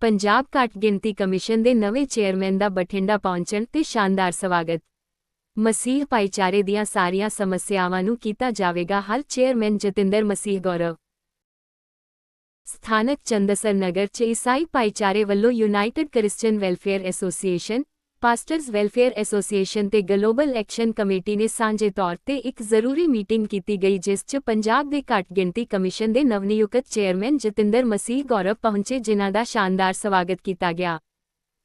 ਪੰਜਾਬ ਘੱਟ ਗਿਣਤੀ ਕਮਿਸ਼ਨ ਦੇ ਨਵੇਂ ਚੇਅਰਮੈਨ ਦਾ ਬਠਿੰਡਾ ਪਹੁੰਚਣ ਤੇ ਸ਼ਾਨਦਾਰ ਸਵਾਗਤ। ਮਸੀਹ ਭਾਈਚਾਰੇ ਦੀਆਂ ਸਾਰੀਆਂ ਸਮੱਸਿਆਵਾਂ ਨੂੰ ਕੀਤਾ ਜਾਵੇਗਾ ਹੱਲ, ਚੇਅਰਮੈਨ ਜਤਿੰਦਰ ਮਸੀਹ ਗੌਰਵ। ਸਥਾਨਕ ਚੰਦਸਰ ਨਗਰ ਚ ਈਸਾਈ ਭਾਈਚਾਰੇ ਵੱਲੋਂ united Christian welfare association pastors welfare association ਤੇ ਗਲੋਬਲ ਐਕਸ਼ਨ ਕਮੇਟੀ ਨੇ ਸਾਂਝੇ ਤੌਰ ਤੇ ਇੱਕ ਜ਼ਰੂਰੀ ਮੀਟਿੰਗ ਕੀਤੀ ਗਈ, ਜਿਸ 'ਚ ਪੰਜਾਬ ਦੇ ਘੱਟ ਗਿਣਤੀ ਕਮਿਸ਼ਨ ਦੇ ਨਵਨਿਯੁਕਤ ਚੇਅਰਮੈਨ ਜਤਿੰਦਰ ਮਸੀਹ ਗੌਰਵ ਪਹੁੰਚੇ, ਜਿਨ੍ਹਾਂ ਦਾ ਸ਼ਾਨਦਾਰ ਸਵਾਗਤ ਕੀਤਾ ਗਿਆ।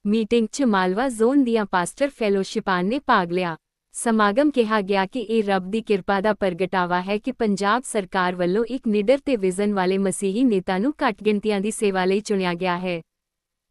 ਮੀਟਿੰਗ 'ਚ ਮਾਲਵਾ ਜ਼ੋਨ ਦੀਆਂ ਪਾਸਟਰ ਫੈਲੋਸ਼ਿਪਾਂ ਨੇ ਭਾਗ ਲਿਆ। ਸਮਾਗਮ ਕਿਹਾ ਗਿਆ ਕਿ ਇਹ ਰੱਬ ਦੀ ਕਿਰਪਾ ਦਾ ਪ੍ਰਗਟਾਵਾ ਹੈ ਕਿ ਪੰਜਾਬ ਸਰਕਾਰ ਵੱਲੋਂ ਇੱਕ ਨਿਡਰ ਤੇ ਵਿਜ਼ਨ ਵਾਲੇ ਮਸੀਹੀ ਨੇਤਾ ਨੂੰ ਘੱਟ ਗਿਣਤੀਆਂ ਦੀ ਸੇਵਾ ਲਈ ਚੁਣਿਆ ਗਿਆ ਹੈ।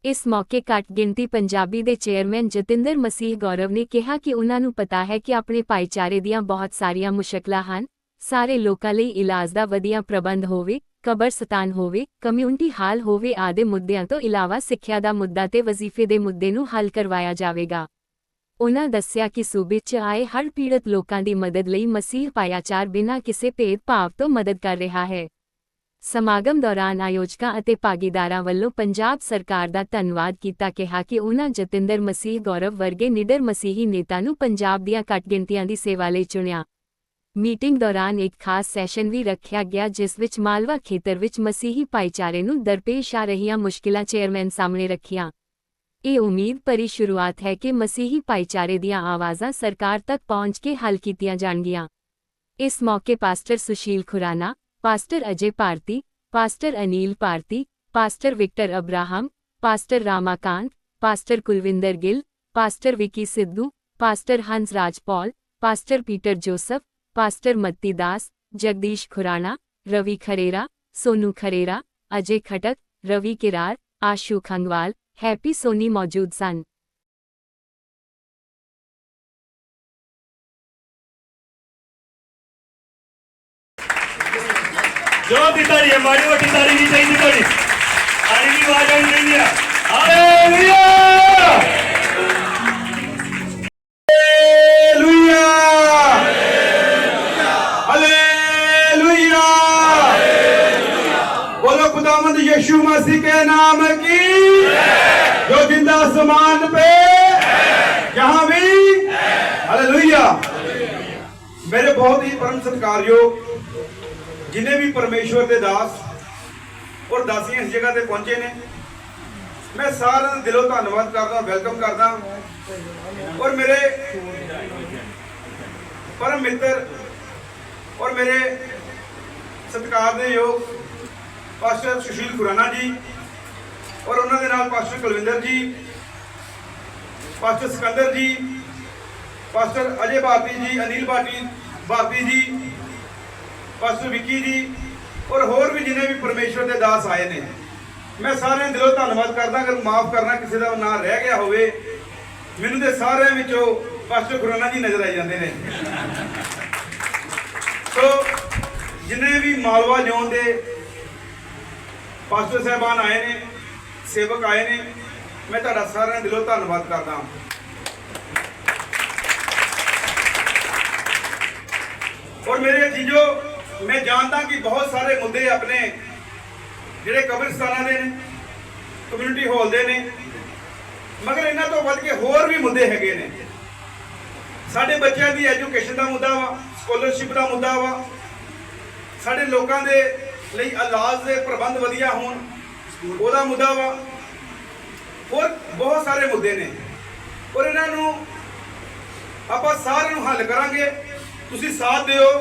ਇਸ ਮੌਕੇ ਘੱਟ ਗਿਣਤੀ ਪੰਜਾਬੀ ਦੇ ਚੇਅਰਮੈਨ ਜਤਿੰਦਰ ਮਸੀਹ ਗੌਰਵ ਨੇ ਕਿਹਾ ਕਿ ਉਨ੍ਹਾਂ ਨੂੰ ਪਤਾ ਹੈ ਕਿ ਆਪਣੇ ਭਾਈਚਾਰੇ ਦੀਆਂ ਬਹੁਤ ਸਾਰੀਆਂ ਮੁਸ਼ਕਲਾਂ ਹਨ, ਸਾਰੇ ਲੋਕਾਂ ਲਈ ਇਲਾਜ ਦਾ ਵਧੀਆ ਪ੍ਰਬੰਧ ਹੋਵੇ ਕਬਰਸਤਾਨ ਹੋਵੇ, ਕਮਿਊਨਿਟੀ ਹਾਲ ਹੋਵੇ ਆਦਿ ਮੁੱਦਿਆਂ ਤੋਂ ਇਲਾਵਾ ਸਿੱਖਿਆ ਦਾ ਮੁੱਦਾ ਤੇ ਵਜ਼ੀਫੇ ਦੇ ਮੁੱਦੇ ਨੂੰ ਹੱਲ ਕਰਵਾਇਆ ਜਾਵੇਗਾ। ਉਹਨਾਂ ਦੱਸਿਆ ਕਿ ਸੂਬੇ 'ਚ ਆਏ ਹਰ ਪੀੜਤ ਲੋਕਾਂ ਦੀ ਮਦਦ ਲਈ ਮਸੀਹ ਭਾਈਚਾਰ ਬਿਨਾਂ ਕਿਸੇ ਭੇਦਭਾਵ ਤੋਂ ਮਦਦ ਕਰ ਰਿਹਾ ਹੈ। ਸਮਾਗਮ ਦੌਰਾਨ ਆਯੋਜਕਾਂ ਅਤੇ ਭਾਗੀਦਾਰਾਂ ਵੱਲੋਂ ਪੰਜਾਬ ਸਰਕਾਰ ਦਾ ਧੰਨਵਾਦ ਕੀਤਾ ਕਿਹਾ ਕਿ ਉਹਨਾਂ ਜਤਿੰਦਰ ਮਸੀਹ ਗੌਰਵ ਵਰਗੇ ਨਿਡਰ ਮਸੀਹੀ ਨੇਤਾ ਨੂੰ ਪੰਜਾਬ ਦੀਆਂ ਘੱਟ ਗਿਣਤੀਆਂ ਦੀ ਸੇਵਾ ਲਈ ਚੁਣਿਆ। ਮੀਟਿੰਗ ਦੌਰਾਨ ਇੱਕ ਖਾਸ ਸੈਸ਼ਨ ਵੀ ਰੱਖਿਆ ਗਿਆ ਜਿਸ ਵਿੱਚ ਮਾਲਵਾ ਖੇਤਰ ਵਿੱਚ ਮਸੀਹੀ ਭਾਈਚਾਰੇ ਨੂੰ ਦਰਪੇਸ਼ ਆ ਰਹੀਆਂ ਮੁਸ਼ਕਿਲਾਂ ਚੇਅਰਮੈਨ ਸਾਹਮਣੇ ਰੱਖੀਆਂ। ਇਹ ਉਮੀਦ ਭਰੀ ਸ਼ੁਰੂਆਤ ਹੈ ਕਿ ਮਸੀਹੀ ਭਾਈਚਾਰੇ ਦੀਆਂ ਆਵਾਜ਼ਾਂ ਸਰਕਾਰ ਤੱਕ ਪਹੁੰਚ ਕੇ ਹੱਲ ਕੀਤੀਆਂ ਜਾਣਗੀਆਂ। ਇਸ ਮੌਕੇ pastor Sushil Khurana pastor Ajay Bharti pastor Anil Bharti pastor Victor Abraham pastor Ramakant pastor Kulwinder Gill pastor Vicky Sidhu pastor Hans Rajpal pastor Peter Joseph pastor Matti Das Jagdish Khurana Ravi Kharera Sonu Kharera Ajay Khatak Ravi Kirar Ashu Khangwal Happy Soni ਮੌਜੂਦ ਸਨ જવાબ દીતાડી મારી વટી તારીની જય દીતાડી તારીની વાજણ જઈયા hallelujah यीशु मसीह के नाम की। जो ज़िंदा आसमान पे यहाँ भी। अरे मेरे बहुत ही परम सत्कारियों ਜਿਨੇ ਵੀ ਪਰਮੇਸ਼ਵਰ ਦੇ ਦਾਸ ਔਰ ਦਾਸੀ ਇਸ ਜਗ੍ਹਾ ਤੇ ਪਹੁੰਚੇ ਨੇ, ਮੈਂ ਸਾਰਿਆਂ ਦਾ ਦਿਲੋਂ ਧੰਨਵਾਦ ਕਰਦਾ, ਵੈਲਕਮ ਕਰਦਾ। ਔਰ ਮੇਰੇ ਪਰਮ ਮਿੱਤਰ ਔਰ ਮੇਰੇ ਸਤਿਕਾਰ ਦੇ ਯੋਗ ਪਾਸਟਰ ਸੁਸ਼ੀਲ ਖੁਰਾਨਾ ਜੀ ਔਰ ਉਹਨਾਂ ਦੇ ਨਾਲ ਪਾਸਟਰ ਕੁਲਵਿੰਦਰ ਜੀ, ਪਾਸਟਰ ਸਿਕੰਦਰ ਜੀ, ਪਾਸਟਰ ਅਜੇ ਭਾਰਤੀ ਜੀ, ਅਨਿਲ ਭਾਟੀ ਭਾਰਤੀ ਜੀ ਪਾਸਟਰ ਵਿੱਕੀ ਜੀ ਔਰ ਹੋਰ ਵੀ ਜਿਨੇ ਵੀ ਪਰਮੇਸ਼ਵਰ ਦੇ ਦਾਸ ਆਏ ਨੇ, ਮੈਂ ਸਾਰਿਆਂ ਦਾ ਦਿਲੋਂ ਧੰਨਵਾਦ ਕਰਦਾ, ਅਗਰ ਮਾਫ ਕਰਨਾ ਕਿਸੇ ਦਾ ਨਾਂ ਰਹਿ ਗਿਆ ਹੋਵੇ, ਮੈਨੂੰ ਤੇ ਸਾਰਿਆਂ ਵਿੱਚੋਂ ਪਾਸਟਰ ਖੁਰਾਨਾ ਜੀ ਨਜ਼ਰ ਆਈ ਜਾਂਦੇ ਨੇ। ਸੋ, ਜਿੰਨੇ ਵੀ ਮਾਲਵਾ ਜ਼ੋਨ ਦੇ ਪਾਸਟਰ ਸਾਹਿਬਾਨ ਆਏ ਨੇ, ਸੇਵਕ ਆਏ ਨੇ, ਮੈਂ ਤੁਹਾਡਾ ਸਾਰਿਆਂ ਦਾ ਦਿਲੋਂ ਧੰਨਵਾਦ ਕਰਦਾ ਹਾਂ। ਔਰ ਮੇਰੇ ਜੀਜੋ ਮੈਂ ਜਾਣਦਾ ਕਿ ਬਹੁਤ ਸਾਰੇ ਮੁੱਦੇ ਆਪਣੇ ਜਿਹੜੇ ਕਬਰਸਤਾਨਾਂ ਦੇ ਨੇ ਕਮਿਊਨਿਟੀ ਹਾਲ ਦੇ ਨੇ, ਮਗਰ ਇਹਨਾਂ ਤੋਂ ਵੱਧ ਕੇ ਹੋਰ ਵੀ ਮੁੱਦੇ ਹੈਗੇ ਨੇ। ਸਾਡੇ ਬੱਚਿਆਂ ਦੀ ਐਜੂਕੇਸ਼ਨ ਦਾ ਮੁੱਦਾ ਵਾ ਸਕਾਲਰਸ਼ਿਪ ਦਾ ਮੁੱਦਾ ਵਾ। ਸਾਡੇ ਲੋਕਾਂ ਦੇ ਲਈ ਇਲਾਜ ਦੇ ਪ੍ਰਬੰਧ ਵਧੀਆ ਹੋਣ, ਉਹਦਾ ਮੁੱਦਾ ਵਾ। ਹੋਰ ਬਹੁਤ ਸਾਰੇ ਮੁੱਦੇ ਨੇ। ਔਰ ਇਹਨਾਂ ਨੂੰ ਆਪਾਂ ਸਾਰਿਆਂ ਨੂੰ ਹੱਲ ਕਰਾਂਗੇ। ਤੁਸੀਂ ਸਾਥ ਦਿਓ।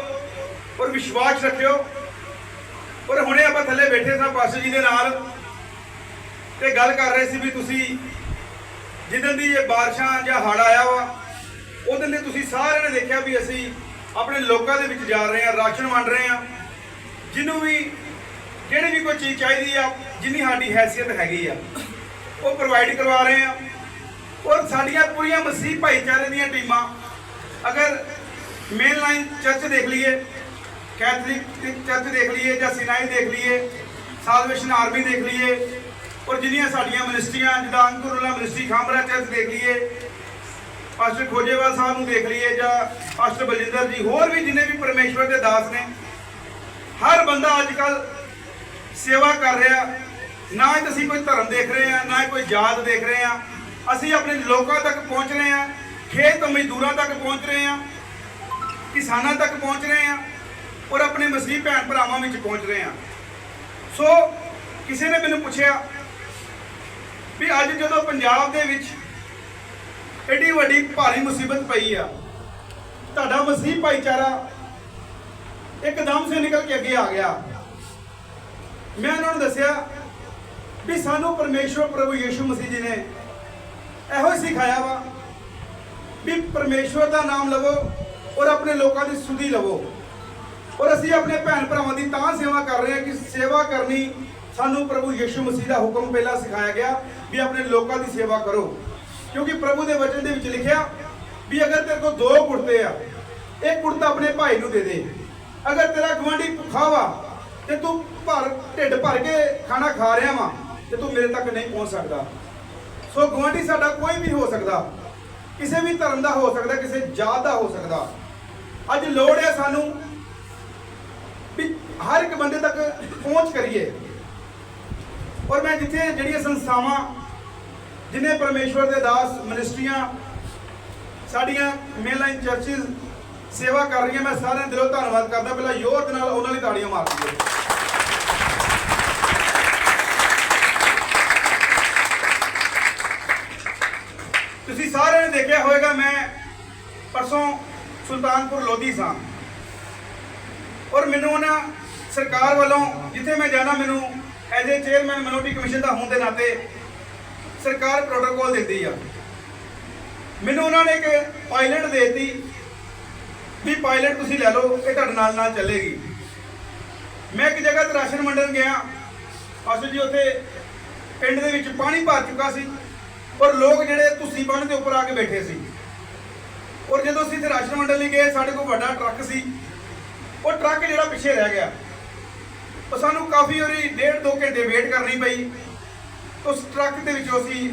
ਔਰ ਵਿਸ਼ਵਾਸ ਰੱਖਿਓ। ਔਰ ਹੁਣੇ ਆਪਾਂ ਥੱਲੇ ਬੈਠੇ ਸਾਂ ਪਾਸਟਰ ਜੀ ਦੇ ਨਾਲ ਤੇ ਗੱਲ ਕਰ ਰਹੇ ਸੀ ਵੀ ਤੁਸੀਂ ਜਿੱਦਣ ਦੀ ਇਹ ਬਾਰਿਸ਼ਾਂ ਜਾਂ ਹੜ੍ਹ ਆਇਆ ਵਾ ਉਦੋਂ ਦੇ ਤੁਸੀਂ ਸਾਰਿਆਂ ਨੇ ਦੇਖਿਆ ਵੀ ਅਸੀਂ ਆਪਣੇ ਲੋਕਾਂ ਦੇ ਵਿੱਚ ਜਾ ਰਹੇ ਹਾਂ, ਰਾਸ਼ਨ ਵੰਡ ਰਹੇ ਹਾਂ। ਜਿਹਨੂੰ ਵੀ, ਜਿਹੜੀ ਵੀ ਕੋਈ ਚੀਜ਼ ਚਾਹੀਦੀ ਆ, ਜਿੰਨੀ ਸਾਡੀ ਹੈਸੀਅਤ ਹੈਗੀ ਆ, ਉਹ ਪ੍ਰੋਵਾਈਡ ਕਰਵਾ ਰਹੇ ਆ ਔਰ ਸਾਡੀਆਂ ਪੂਰੀਆਂ ਮਸੀਹ ਭਾਈਚਾਰੇ ਦੀਆਂ ਟੀਮਾਂ, ਅਗਰ ਮੇਨ ਲਾਈਨ ਚਰਚ ਦੇਖ ਲਈਏ ਕੈਥਲਿਕ ਚਰਚ ਦੇਖ ਲਈਏ ਜਾਂ ਸਿਨਾਈ ਦੇਖ ਲਈਏ, ਸਾਲਵੇਸ਼ਨ ਆਰਮੀ ਦੇਖ ਲਈਏ, ਔਰ ਜਿੰਨੀਆਂ ਸਾਡੀਆਂ ਮਿਨਿਸਟਰੀਆਂ ਜਿੱਦਾਂ ਅੰਕੁਰਲਾ ਮਿਨਿਸਟਰੀ ਖਾਂਬਰਾ ਚਰਚ ਦੇਖ ਲਈਏ, ਪਾਸਟਰ ਖੋਜੇਵਾਲ ਸਾਹਿਬ ਨੂੰ ਦੇਖ ਲਈਏ ਜਾਂ ਪਾਸਟਰ ਬਲਜਿੰਦਰ ਜੀ, ਹੋਰ ਵੀ ਜਿੰਨੇ ਵੀ ਪਰਮੇਸ਼ਵਰ ਦੇ ਦਾਸ ਨੇ, ਹਰ ਬੰਦਾ ਅੱਜ ਕੱਲ ਸੇਵਾ ਕਰ ਰਿਹਾ, ਨਾ ਹੀ ਅਸੀਂ ਕੋਈ ਧਰਮ ਦੇਖ ਰਹੇ ਹਾਂ ਨਾ ਹੀ ਕੋਈ ਜਾਤ ਦੇਖ ਰਹੇ ਹਾਂ ਅਸੀਂ ਆਪਣੇ ਲੋਕਾਂ ਤੱਕ ਪਹੁੰਚ ਰਹੇ ਹਾਂ ਖੇਤ ਮਜ਼ਦੂਰਾਂ ਤੱਕ ਪਹੁੰਚ ਰਹੇ ਹਾਂ ਕਿਸਾਨਾਂ ਤੱਕ ਪਹੁੰਚ ਰਹੇ ਹਾਂ ਔਰ ਆਪਣੇ ਮਸੀਹ ਭੈਣ ਭਰਾਵਾਂ ਵਿੱਚ ਪਹੁੰਚ ਰਹੇ ਹਾਂ। ਸੋ, ਕਿਸੇ ਨੇ ਮੈਨੂੰ ਪੁੱਛਿਆ ਵੀ ਅੱਜ ਜਦੋਂ ਪੰਜਾਬ ਦੇ ਵਿੱਚ ਐਡੀ ਵੱਡੀ ਭਾਰੀ ਮੁਸੀਬਤ ਪਈ ਆ, ਤੁਹਾਡਾ ਮਸੀਹ ਭਾਈਚਾਰਾ ਇੱਕਦਮ ਸੇ ਨਿਕਲ ਕੇ ਅੱਗੇ ਆ ਗਿਆ। ਮੈਂ ਉਹਨਾਂ ਨੂੰ ਦੱਸਿਆ ਵੀ ਸਾਨੂੰ ਪਰਮੇਸ਼ਵਰ ਪ੍ਰਭੂ ਯੀਸ਼ੂ ਮਸੀਹ ਜੀ ਨੇ ਇਹੋ ਹੀ ਸਿਖਾਇਆ ਵਾ ਵੀ ਪਰਮੇਸ਼ਵਰ ਦਾ ਨਾਮ ਲਵੋ ਔਰ ਆਪਣੇ ਲੋਕਾਂ ਦੀ ਸੁਧੀ ਲਵੋ। ਔਰ ਅਸੀਂ ਆਪਣੇ ਭੈਣ ਭਰਾਵਾਂ ਦੀ ਤਾਂ ਸੇਵਾ ਕਰ ਰਹੇ ਹਾਂ ਕਿ ਸੇਵਾ ਕਰਨੀ ਸਾਨੂੰ ਪ੍ਰਭੂ ਯੀਸ਼ੂ ਮਸੀਹ ਦਾ ਹੁਕਮ ਪਹਿਲਾਂ ਸਿਖਾਇਆ ਗਿਆ ਵੀ ਆਪਣੇ ਲੋਕਾਂ ਦੀ ਸੇਵਾ ਕਰੋ। ਕਿਉਂਕਿ ਪ੍ਰਭੂ ਦੇ ਵਚਨ ਦੇ ਵਿੱਚ ਲਿਖਿਆ ਵੀ ਅਗਰ ਤੇਰੇ ਕੋਲ ਦੋ ਕੁੜਤੇ ਆ, ਇੱਕ ਕੁੜਤਾ ਆਪਣੇ ਭਾਈ ਨੂੰ ਦੇ ਦੇ। ਅਗਰ ਤੇਰਾ ਗਵਾਂਢੀ ਭੁੱਖਾ ਵਾ ਤੇ ਤੂੰ ਭਰ, ਢਿੱਡ ਭਰ ਕੇ ਖਾਣਾ ਖਾ ਰਿਹਾ ਵਾ ਤੇ ਤੂੰ ਮੇਰੇ ਤੱਕ ਨਹੀਂ ਪਹੁੰਚ ਸਕਦਾ। ਸੋ ਗਵਾਂਢੀ ਸਾਡਾ ਕੋਈ ਵੀ ਹੋ ਸਕਦਾ, ਕਿਸੇ ਵੀ ਧਰਮ ਦਾ ਹੋ ਸਕਦਾ, ਕਿਸੇ ਜਾਤ ਦਾ ਹੋ ਸਕਦਾ। ਅੱਜ ਲੋੜ ਹੈ ਸਾਨੂੰ ਵੀ ਹਰ ਇੱਕ ਬੰਦੇ ਤੱਕ ਪਹੁੰਚ ਕਰੀਏ। ਔਰ ਮੈਂ ਜਿੱਥੇ ਜਿਹੜੀਆਂ ਸੰਸਥਾਵਾਂ, ਜਿਨੇ ਪਰਮੇਸ਼ਵਰ ਦੇ ਦਾਸ ਮਿਨਿਸਟਰੀਆਂ, ਸਾਡੀਆਂ ਮੇਨਲਾਈਨ ਚਰਚਿਸ ਸੇਵਾ ਕਰ ਰਹੀਆਂ, ਮੈਂ ਸਾਰਿਆਂ ਦਿਲੋਂ ਧੰਨਵਾਦ ਕਰਦਾ। ਪਹਿਲਾਂ ਯੋਰ ਦੇ ਨਾਲ ਉਹਨਾਂ ਲਈ ਤਾੜੀਆਂ ਮਾਰ ਦਈਏ। ਤੁਸੀਂ ਸਾਰਿਆਂ ਨੇ ਦੇਖਿਆ ਹੋਵੇਗਾ, ਮੈਂ ਪਰਸੋਂ ਸੁਲਤਾਨਪੁਰ ਲੋਧੀ ਸਾਂ। ਔਰ ਮੈਨੂੰ ਉਹਨਾਂ ਸਰਕਾਰ ਵੱਲੋਂ, ਜਿੱਥੇ ਮੈਂ ਜਾਣਾ, ਮੈਨੂੰ as a chairman minority commission ਦਾ ਹੋਣ ਦੇ ਨਾਤੇ ਸਰਕਾਰ ਪ੍ਰੋਟੋਕੋਲ ਦਿੰਦੀ ਆ। ਮੈਨੂੰ ਉਹਨਾਂ ਨੇ ਇੱਕ ਪਾਇਲਟ ਦੇਤੀ ਵੀ ਪਾਇਲਟ ਤੁਸੀਂ ਲੈ ਲਓ, ਇਹ ਤੁਹਾਡੇ ਨਾਲ ਨਾਲ ਚੱਲੇਗੀ। ਮੈਂ ਇੱਕ ਜਗ੍ਹਾ ਤੇ ਰਾਸ਼ਨ ਮੰਡਲ ਗਿਆ। ਅਸਲ ਜੀ ਉੱਥੇ ਪਿੰਡ ਦੇ ਵਿੱਚ ਪਾਣੀ ਭਰ ਚੁੱਕਾ ਸੀ ਔਰ ਲੋਕ ਜਿਹੜੇ ਤੁਸੀਂ ਬੰਨ ਦੇ ਉੱਪਰ ਆ ਕੇ ਬੈਠੇ ਸੀ। ਔਰ ਜਦੋਂ ਅਸੀਂ ਇੱਥੇ ਰਾਸ਼ਨ ਮੰਡਲ ਲਈ ਗਏ, ਸਾਡੇ ਕੋਲ ਵੱਡਾ ਟਰੱਕ ਸੀ। ਉਹ ਟਰੱਕ ਜਿਹੜਾ ਪਿੱਛੇ ਰਹਿ ਗਿਆ। ਉਹ ਸਾਨੂੰ ਕਾਫੀ ਵਾਰੀ ਡੇਢ ਦੋ ਘੰਟੇ ਵੇਟ ਕਰਨੀ ਪਈ। ਉਸ ਟਰੱਕ ਦੇ ਵਿੱਚੋਂ ਅਸੀਂ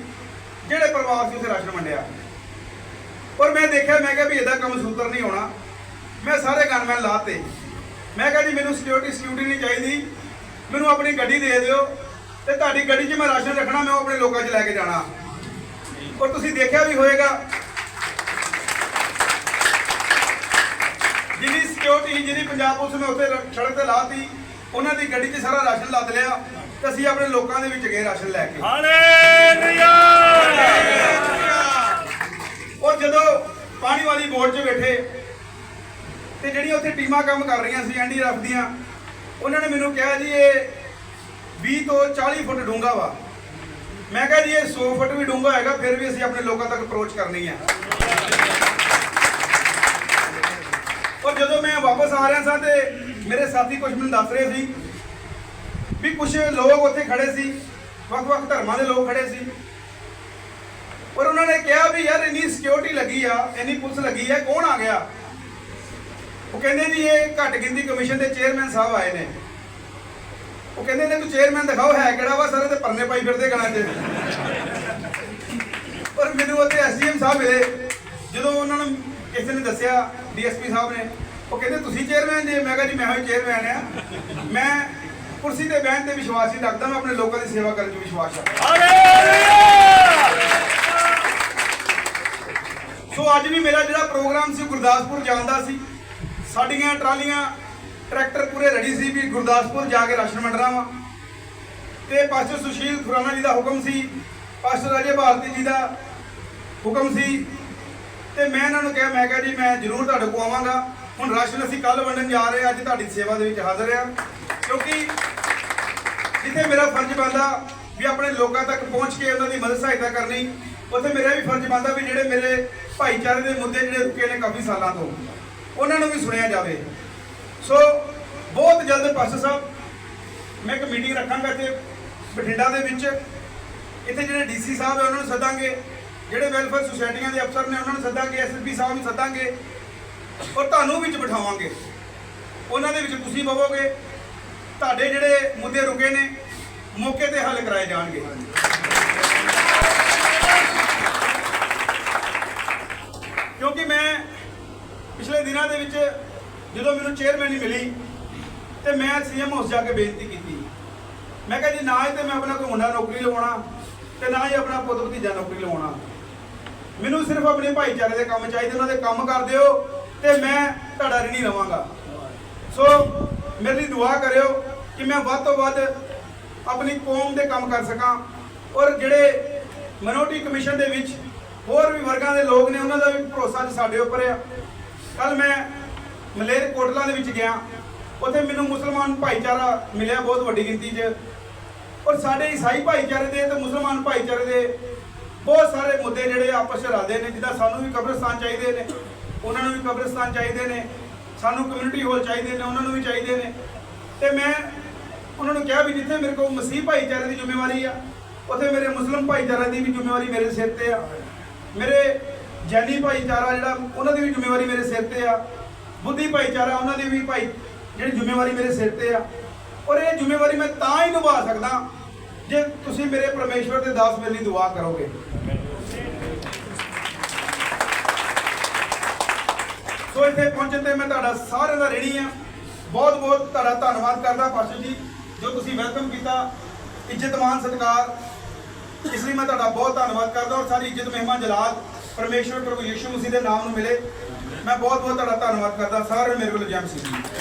ਜਿਹੜੇ ਪਰਿਵਾਰ ਸੀ ਉੱਥੇ ਰਾਸ਼ਨ ਵੰਡਿਆ। ਔਰ ਮੈਂ ਦੇਖਿਆ, ਮੈਂ ਕਿਹਾ ਵੀ ਇਹਦਾ ਕੰਮ ਸੂਤਰ ਨਹੀਂ ਹੋਣਾ। ਮੈਂ ਸਾਰੇ ਗਨਮੈਨ ਲਾਤੇ। ਮੈਂ ਕਿਹਾ ਜੀ, ਮੈਨੂੰ ਸਿਕਿਉਰਿਟੀ ਸਿਕਿਉਰਿਟੀ ਨਹੀਂ ਚਾਹੀਦੀ। ਮੈਨੂੰ ਆਪਣੀ ਗੱਡੀ ਦੇ ਦਿਓ ਤੇ ਤੁਹਾਡੀ ਗੱਡੀ 'ਚ ਮੈਂ ਰਾਸ਼ਨ ਰੱਖਣਾ, ਮੈਂ ਉਹ ਆਪਣੇ ਲੋਕਾਂ 'ਚ ਲੈ ਕੇ ਜਾਣਾ। ਔਰ ਤੁਸੀਂ ਦੇਖਿਆ ਵੀ ਹੋਏਗਾ, ਜਿੰਨੀ ਸਿਕਿਉਰਿਟੀ ਸੀ ਜਿਹਦੀ ਪੰਜਾਬ ਪੁਲਿਸ ਨੇ ਉੱਥੇ ਰ- ਸੜਕ ਤੇ ਲਾਤੀ ਉਹਨਾਂ ਦੀ ਗੱਡੀ 'ਚ ਸਾਰਾ ਰਾਸ਼ਨ ਲੱਦ ਲਿਆ ਤੇ ਅਸੀਂ ਆਪਣੇ ਲੋਕਾਂ ਦੇ ਵਿੱਚ ਗਏ ਰਾਸ਼ਨ ਲੈ ਕੇ। ਹਾਲੇਲੂਇਆ! ਔਰ ਜਦੋਂ ਪਾਣੀ ਵਾਲੀ ਬੋਟ 'ਚ ਬੈਠੇ ਤੇ ਜਿਹੜੀਆਂ ਉੱਥੇ ਟੀਮਾਂ ਕੰਮ ਕਰ ਰਹੀਆਂ ਸੀ ਐਨਡੀਆਰਐਫ ਦੀਆਂ ਉਹਨਾਂ ਨੇ ਮੈਨੂੰ ਕਿਹਾ ਜੀ ਇਹ 20 ਤੋਂ 40 ਫੁੱਟ ਡੂੰਘਾ ਵਾ। ਮੈਂ ਕਿਹਾ ਜੀ ਇਹ 100 ਫੁੱਟ ਵੀ ਡੂੰਘਾ ਹੈਗਾ ਫਿਰ ਵੀ ਅਸੀਂ ਆਪਣੇ ਲੋਕਾਂ ਤੱਕ ਅਪਰੋਚ ਕਰਨੀ ਹੈ ਔਰ ਜਦੋਂ ਮੈਂ ਵਾਪਸ ਆ ਰਿਹਾ ਸਾਂ ਤੇ ਮੇਰੇ ਸਾਥੀ ਕੁਝ ਮੈਨੂੰ ਦੱਸ ਰਹੇ ਸੀ ਵੀ ਕੁਝ ਲੋਕ ਉੱਥੇ ਖੜੇ ਸੀ, ਵੱਖ-ਵੱਖ ਧਰਮਾਂ ਦੇ ਲੋਕ ਖੜੇ ਸੀ। ਔਰ ਉਹਨਾਂ ਨੇ ਕਿਹਾ ਵੀ ਯਾਰ ਇੰਨੀ ਸਿਕਿਉਰਿਟੀ ਲੱਗੀ ਆ, ਇੰਨੀ ਪੁਲਿਸ ਲੱਗੀ ਆ, ਕੌਣ ਆ ਗਿਆ? ਉਹ ਕਹਿੰਦੇ ਜੀ ਇਹ ਘੱਟ ਗਿਣਤੀ ਕਮਿਸ਼ਨ ਦੇ ਚੇਅਰਮੈਨ ਸਾਹਿਬ ਆਏ ਨੇ। ਉਹ ਕਹਿੰਦੇ ਨੇ ਤੂੰ ਚੇਅਰਮੈਨ ਦਿਖਾਓ ਹੈ ਕਿਹੜਾ ਵਾ, ਸਾਰੇ ਤੇ ਪਰਨੇ ਪਾਈ ਫਿਰਦੇ ਗਲਾਂ 'ਚ। ਪਰ ਮੈਨੂੰ ਉੱਥੇ ਐਸਡੀਐਮ ਸਾਹਿਬ ਮਿਲੇ ਜਦੋਂ ਉਹਨਾਂ ਨੂੰ ਕਿਸੇ ਨੇ ਦੱਸਿਆ ਡੀਐਸਪੀ ਸਾਹਿਬ ਨੇ, ਉਹ ਕਹਿੰਦੇ, ਤੁਸੀਂ ਚੇਅਰਮੈਨ ਜੇ? ਮੈਂ ਕਿਹਾ, ਜੀ, ਮੈਂ ਹੀ ਚੇਅਰਮੈਨ ਆ ਮੈਂ ਕੁਰਸੀ ਤੇ ਬਹਿਣ ਤੇ ਵਿਸ਼ਵਾਸ ਨਹੀਂ ਰੱਖਦਾ, ਮੈਂ ਆਪਣੇ ਲੋਕਾਂ ਦੀ ਸੇਵਾ ਕਰਨ 'ਚ ਵਿਸ਼ਵਾਸ ਰੱਖਦਾ। ਸੋ ਅੱਜ ਵੀ ਮੇਰਾ ਜਿਹੜਾ ਪ੍ਰੋਗਰਾਮ ਸੀ, ਗੁਰਦਾਸਪੁਰ ਜਾਣ ਦਾ ਸੀ। ਸਾਡੀਆਂ ਟਰਾਲੀਆਂ, ਟਰੈਕਟਰ ਪੂਰੇ ਰੈਡੀ ਸੀ ਵੀ ਗੁਰਦਾਸਪੁਰ ਜਾ ਕੇ ਰਾਸ਼ਨ ਵੰਡਣਾ ਵਾ। ਤੇ ਪਾਸਟਰ ਸੁਸ਼ੀਲ ਖੁਰਾਨਾ ਜੀ ਦਾ ਹੁਕਮ ਸੀ, ਪਾਸਟਰ ਅਜੇ ਭਾਰਤੀ ਜੀ ਦਾ ਹੁਕਮ ਸੀ ਤੇ ਮੈਂ ਇਹਨਾਂ ਨੂੰ ਕਿਹਾ, ਮੈਂ ਕਿਹਾ ਜੀ, ਮੈਂ ਜ਼ਰੂਰ ਤੁਹਾਡੇ ਕੋਲ ਆਵਾਂਗਾ। ਹੁਣ ਰਾਸ਼ਨ ਅਸੀਂ ਕੱਲ ਵੰਡਣ ਜਾ ਰਹੇ ਹਾਂ, ਅੱਜ ਤੁਹਾਡੀ ਸੇਵਾ ਦੇ ਵਿੱਚ ਹਾਜ਼ਰ ਹਾਂ। ਕਿਉਂਕਿ ਜਿੱਥੇ ਮੇਰਾ ਫਰਜ਼ ਬਣਦਾ ਵੀ ਆਪਣੇ ਲੋਕਾਂ ਤੱਕ ਪਹੁੰਚ ਕੇ ਉਹਨਾਂ ਦੀ ਮਦਦ ਸਹਾਇਤਾ ਕਰਨੀ, ਉੱਥੇ ਮੇਰਾ ਵੀ ਫਰਜ਼ ਬਣਦਾ ਵੀ ਜਿਹੜੇ ਮੇਰੇ ਭਾਈਚਾਰੇ ਦੇ ਮੁੱਦੇ ਜਿਹੜੇ ਰੁਕੇ ਨੇ ਕਾਫੀ ਸਾਲਾਂ ਤੋਂ, ਉਹਨਾਂ ਨੂੰ ਵੀ ਸੁਣਿਆ ਜਾਵੇ। ਸੋ ਬਹੁਤ ਜਲਦ ਪਾਸਟਰ ਸਾਹਿਬ, ਮੈਂ ਇੱਕ ਮੀਟਿੰਗ ਰੱਖਾਂਗਾ ਇੱਥੇ ਬਠਿੰਡਾ ਦੇ ਵਿੱਚ। ਇੱਥੇ ਜਿਹੜੇ ਡੀਸੀ ਸਾਹਿਬ ਹੈ ਉਹਨਾਂ ਨੂੰ ਸੱਦਾਂਗੇ। ਜਿਹੜੇ ਵੈਲਫੇਅਰ ਸੁਸਾਇਟੀਆਂ ਦੇ ਅਫਸਰ ਨੇ, ਉਹਨਾਂ ਨੂੰ ਸੱਦਾਂਗੇ ਐਸਐਸਪੀ ਸਾਹਿਬ ਨੂੰ ਸੱਦਾਂਗੇ ਔਰ ਤੁਹਾਨੂੰ ਵਿੱਚ ਬਿਠਾਵਾਂਗੇ। ਉਹਨਾਂ ਦੇ ਵਿੱਚ ਤੁਸੀਂ ਬਵੋਗੇ ਤੁਹਾਡੇ ਜਿਹੜੇ ਮੁੱਦੇ ਰੁਕੇ ਨੇ, ਮੌਕੇ ਤੇ ਹੱਲ ਕਰਾਏ ਜਾਣਗੇ। ਕਿਉਂਕਿ ਮੈਂ ਪਿਛਲੇ ਦਿਨਾਂ ਦੇ ਵਿੱਚ ਜਦੋਂ ਮੈਨੂੰ ਚੇਅਰਮੈਨ ਹੀ ਮਿਲੀ ਤੇ ਮੈਂ ਸੀਐਮ ਹਾਊਸ ਜਾ ਕੇ ਬੇਨਤੀ ਕੀਤੀ। ਮੈਂ ਕਿਹਾ ਜੀ, ਨਾ ਹੀ ਤੇ ਮੈਂ ਆਪਣਾ ਕੋਈ ਮੁੰਡਾ ਨੌਕਰੀ ਲਵਾਉਣਾ ਤੇ ਨਾ ਹੀ ਆਪਣਾ ਪੁੱਤ ਭਤੀਜਾ ਨੌਕਰੀ ਲਵਾਉਣਾ। ਮੈਨੂੰ ਸਿਰਫ ਆਪਣੇ ਭਾਈਚਾਰੇ ਦੇ ਕੰਮ ਚਾਹੀਦੇ, ਉਹਨਾਂ ਦੇ ਕੰਮ ਕਰ ਦਿਓ ਤੇ ਮੈਂ ਤੁਹਾਡਾ ਰਿਣੀ ਰਵਾਂਗਾ। ਸੋ ਮੇਰੇ ਲਈ ਦੁਆ ਕਰਿਓ ਕਿ ਮੈਂ ਵੱਧ ਤੋਂ ਵੱਧ ਆਪਣੀ ਕੌਮ ਦੇ ਕੰਮ ਕਰ ਸਕਾਂ ਔਰ ਜਿਹੜੇ ਮਿਨੋਰਟੀ ਕਮਿਸ਼ਨ ਦੇ ਵਿੱਚ ਹੋਰ ਵੀ ਵਰਗਾਂ ਦੇ ਲੋਕ ਨੇ, ਉਹਨਾਂ ਦਾ ਵੀ ਭਰੋਸਾ ਅੱਜ ਸਾਡੇ ਉੱਪਰ ਆ। ਕੱਲ ਮੈਂ ਮਲੇਰ ਕੋਟਲਾ ਦੇ ਵਿੱਚ ਗਿਆ। ਉੱਥੇ ਮੈਨੂੰ ਮੁਸਲਮਾਨ ਭਾਈਚਾਰਾ ਮਿਲਿਆ ਬਹੁਤ ਵੱਡੀ ਗਿਣਤੀ 'ਚ। ਔਰ ਸਾਡੇ ਈਸਾਈ ਭਾਈਚਾਰੇ ਦੇ ਤੇ ਮੁਸਲਮਾਨ ਭਾਈਚਾਰੇ ਦੇ ਬਹੁਤ ਸਾਰੇ ਮੁੱਦੇ ਜਿਹੜੇ ਆਪਸ 'ਚ ਰਲਦੇ ਨੇ, ਜਿੱਦਾਂ ਸਾਨੂੰ ਵੀ ਕਬਰਸਤਾਨ ਚਾਹੀਦੇ ਨੇ, ਉਹਨਾਂ ਨੂੰ ਵੀ ਕਬਰਸਤਾਨ ਚਾਹੀਦੇ ਨੇ, ਸਾਨੂੰ ਕਮਿਊਨਿਟੀ ਹਾਲ ਚਾਹੀਦੇ ਨੇ, ਉਹਨਾਂ ਨੂੰ ਵੀ ਚਾਹੀਦੇ ਨੇ। ਤੇ ਮੈਂ ਉਹਨਾਂ ਨੂੰ ਕਿਹਾ ਵੀ ਜਿੱਥੇ ਮੇਰੇ ਕੋਲ ਮਸੀਹ ਭਾਈਚਾਰੇ ਦੀ ਜ਼ਿੰਮੇਵਾਰੀ ਆ, ਉੱਥੇ ਮੇਰੇ ਮੁਸਲਮ ਭਾਈਚਾਰੇ ਦੀ ਵੀ ਜ਼ਿੰਮੇਵਾਰੀ ਮੇਰੇ ਸਿਰ ਤੇ ਆ। ਮੇਰੇ ਜੈਨੀ ਭਾਈਚਾਰਾ ਜਿਹੜਾ, ਉਹਨਾਂ ਦੀ ਵੀ ਜ਼ਿੰਮੇਵਾਰੀ ਮੇਰੇ ਸਿਰ ਤੇ ਆ। ਬੁੱਧੀ ਭਾਈਚਾਰਾ, ਉਹਨਾਂ ਦੀ ਵੀ ਭਾਈ, ਜਿਹੜੀ ਜ਼ਿੰਮੇਵਾਰੀ ਮੇਰੇ ਸਿਰ ਤੇ ਆ। ਔਰ ਇਹ ਜ਼ਿੰਮੇਵਾਰੀ ਮੈਂ ਤਾਂ ਹੀ ਨਿਭਾ ਸਕਦਾ ਜੇ ਤੁਸੀਂ ਮੇਰੇ ਪਰਮੇਸ਼ਵਰ ਦੇ ਦਾਸ ਮੇਰੇ ਲਈ ਦੁਆ ਕਰੋਗੇ। ਸੋ ਇੱਥੇ ਪਹੁੰਚਣ ਤੇ ਮੈਂ ਤੁਹਾਡਾ ਸਾਰਿਆਂ ਦਾ ਰੇੜੀ ਆ ਬਹੁਤ ਬਹੁਤ ਤੁਹਾਡਾ ਧੰਨਵਾਦ ਕਰਦਾ ਪਾਸ਼ਾ ਜੀ, ਜੋ ਤੁਸੀਂ ਵੈਲਕਮ ਕੀਤਾ। ਇੱਜ਼ਤ ਮਾਨ ਸਤਿਕਾਰ। ਇਸ ਲਈ ਮੈਂ ਤੁਹਾਡਾ ਬਹੁਤ ਧੰਨਵਾਦ ਕਰਦਾ ਔਰ ਸਾਰੀ ਇੱਜ਼ਤ ਮਹਿਮਾ ਜਲਾਲ, ਪਰਮੇਸ਼ਵਰ ਪ੍ਰਭੂ ਯਿਸੂ ਮਸੀਹ ਦੇ ਨਾਮ ਨੂੰ ਮਿਲੇ। ਮੈਂ ਬਹੁਤ ਬਹੁਤ ਤੁਹਾਡਾ ਧੰਨਵਾਦ ਕਰਦਾ ਸਾਰਿਆਂ ਨੂੰ ਮੇਰੇ ਵੱਲੋਂ ਜੈਮ ਮਸੀਹ ਦੀ